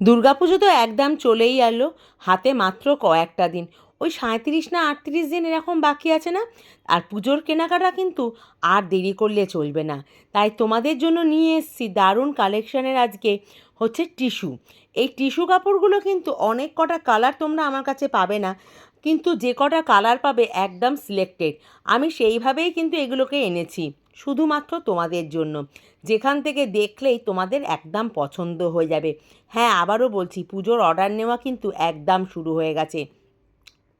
দুর্গাপুজো তো একদম চলেই এলো, হাতে মাত্র কয়েকটা দিন। ওই সাঁইত্রিশ না আটত্রিশ দিন এরকম বাকি আছে না? আর পুজোর কেনাকাটা কিন্তু আর দেরি করলে চলবে না। তাই তোমাদের জন্য নিয়ে এসেছি দারুণ কালেকশানের আজকে হচ্ছে টিস্যু। এই টিস্যু কাপড়গুলো কিন্তু অনেক কটা কালার তোমরা আমার কাছে পাবে না, কিন্তু যে কটা কালার পাবে একদম সিলেক্টেড আমি সেইভাবেই কিন্তু এগুলোকে এনেছি। শুধুমাত্র তোমাদের জন্য। যেখান থেকে দেখলেই তোমাদের একদম পছন্দ হয়ে যাবে। হ্যাঁ আবারও বলছি, পুজোর অর্ডার নেওয়া কিন্তু একদম শুরু হয়ে গেছে।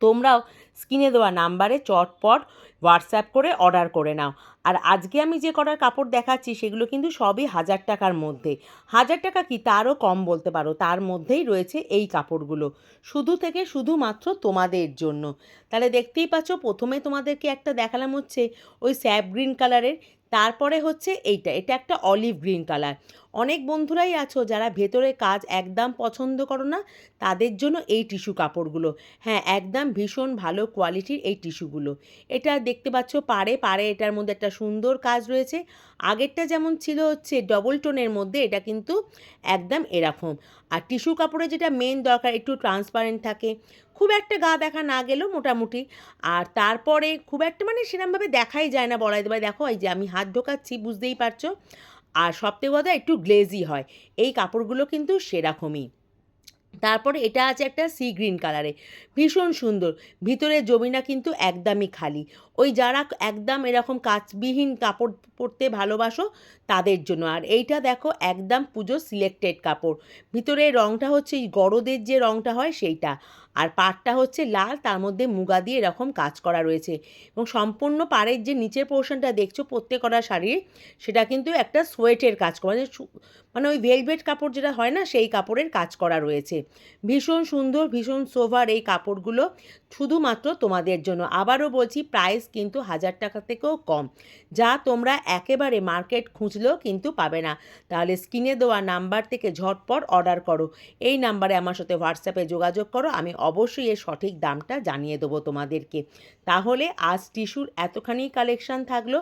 তোমরাও স্ক্রিনে দেওয়া নাম্বারে চটপট হোয়াটসঅ্যাপ করে অর্ডার করে নাও। আর আজকে আমি যে কটার কাপড় দেখাচ্ছি, সেগুলো কিন্তু সবই হাজার টাকার মধ্যে। হাজার টাকা কি তারও কম বলতে পারো, তার মধ্যেই রয়েছে এই কাপড়গুলো। শুধু থেকে শুধুমাত্র তোমাদের জন্য। তাহলে দেখতেই পাচ্ছ, প্রথমে তোমাদেরকে একটা দেখালাম হচ্ছে ওই স্যাপ গ্রিন কালারের, তারপরে হচ্ছে এইটা। এটা একটা অলিভ গ্রিন কালার। অনেক বন্ধুরাই আছো যারা ভেতরে কাজ একদম পছন্দ করো না, তাদের জন্য এই টিস্যু কাপড়গুলো। হ্যাঁ একদম ভীষণ ভালো কোয়ালিটির এই টিস্যুগুলো। এটা দেখতে পাচ্ছ পারে পারে এটার মধ্যে একটা সুন্দর কাজ রয়েছে। আগেরটা যেমন ছিল হচ্ছে ডবল টোনের মধ্যে, এটা কিন্তু একদম এরকম। আর টিস্যু কাপড়ে যেটা মেন দরকার, একটু ট্রান্সপারেন্ট থাকে। খুব একটা গা দেখা না গেলেও মোটামুটি। আর তারপরে খুব একটা মানে সেরকমভাবে দেখাই যায় না বলাই দেবাই। দেখো, এই যে আমি হাত ঢোকাচ্ছি, বুঝতেই পারছ। আর সবথেকে কথা একটু গ্লেজি হয়। এই কাপড়গুলো কিন্তু সেরকমই। তারপরে এটা আছে একটা সি গ্রিন কালারে ভীষণ সুন্দর। ভিতরে জমিনা কিন্তু একদমই খালি। ওই যারা একদম এরকম কাচবিহীন কাপড় পরতে ভালোবাসো, তাদের জন্য। আর এইটা দেখো, একদম পুজো সিলেক্টেড কাপড়। ভিতরে রঙটা হচ্ছে গরদের যে রঙটা হয়, সেইটা। আর পাড়টা হচ্ছে লাল, তার মধ্যে মুগা দিয়ে এরকম কাজ করা রয়েছে। এবং সম্পূর্ণ পাড়ের যে নিচের পোর্শনটা দেখছ, প্রত্যেক করা শাড়ির সেটা কিন্তু একটা সোয়েটের কাজ করা মানে মানে ওই ভেলভেট কাপড় যেটা হয় না, সেই কাপড়ের কাজ করা রয়েছে। ভীষণ সুন্দর, ভীষণ সোভার এই কাপড়গুলো শুধুমাত্র তোমাদের জন্য। আবারও বলছি প্রাইস কিন্তু হাজার টাকা থেকেও কম। যা তোমরা একেবারে মার্কেট খুঁজলেও কিন্তু পাবে না। তাহলে স্ক্রিনে দেওয়া নাম্বার থেকে ঝটপট অর্ডার করো। এই নাম্বারে আমার সাথে হোয়াটসঅ্যাপে যোগাযোগ করো, আমি অবশ্যই এর সঠিক দামটা জানিয়ে দেবো তোমাদেরকে। তাহলে আজ টিস্যুর এতখানি কালেকশান থাকল,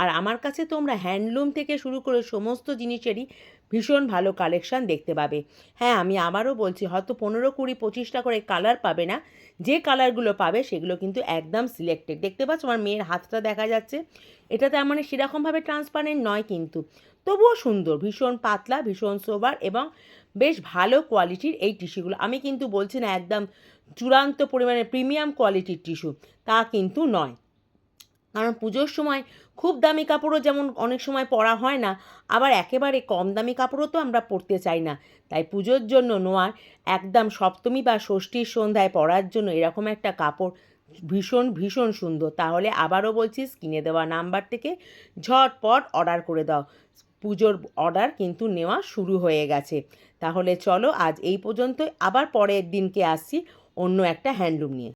আর আমার কাছে তোমরা হ্যান্ডলুম থেকে শুরু করে সমস্ত জিনিসেরই ভীষণ ভালো কালেকশান দেখতে পাবে। হ্যাঁ আমি আবারও বলছি, হয়তো পনেরো, কুড়ি, পঁচিশটা করে কালার পাবে না। যে কালারগুলো পাবে, সেগুলো কিন্তু একদম সিলেক্টেড দেখতে পাচ্ছ, আমার মেয়ের হাতটা দেখা যাচ্ছে। এটা তার মানে সেরকমভাবে ট্রান্সপারেন্ট নয় কিন্তু। তবুও সুন্দর, ভীষণ পাতলা, ভীষণ সোবার এবং বেশ ভালো কোয়ালিটির এই টিস্যুগুলো। আমি কিন্তু বলছি না একদম চূড়ান্ত পরিমাণে প্রিমিয়াম কোয়ালিটির টিস্যু, তা কিন্তু নয়। কারণ পুজোর সময় খুব দামি কাপড়ও যেমন অনেক সময় পরা হয় না, আবার একেবারে কম দামি কাপড়ও তো আমরা পরতে চাই না। তাই পুজোর জন্য নোয়ার একদম সপ্তমী বা ষষ্ঠীর সন্ধ্যায় পরার জন্য এরকম একটা কাপড় ভীষণ ভীষণ সুন্দর। তাহলে আবারও বলছি, স্ক্রিনে দেওয়া নাম্বার থেকে ঝটপট অর্ডার করে দাও। পুজোর অর্ডার কিন্তু নেওয়া শুরু হয়ে গেছে। তাহলে চলো আজ এই পর্যন্ত আবার পরের দিনকে আসছি অন্য একটা হ্যান্ডলুম নিয়ে।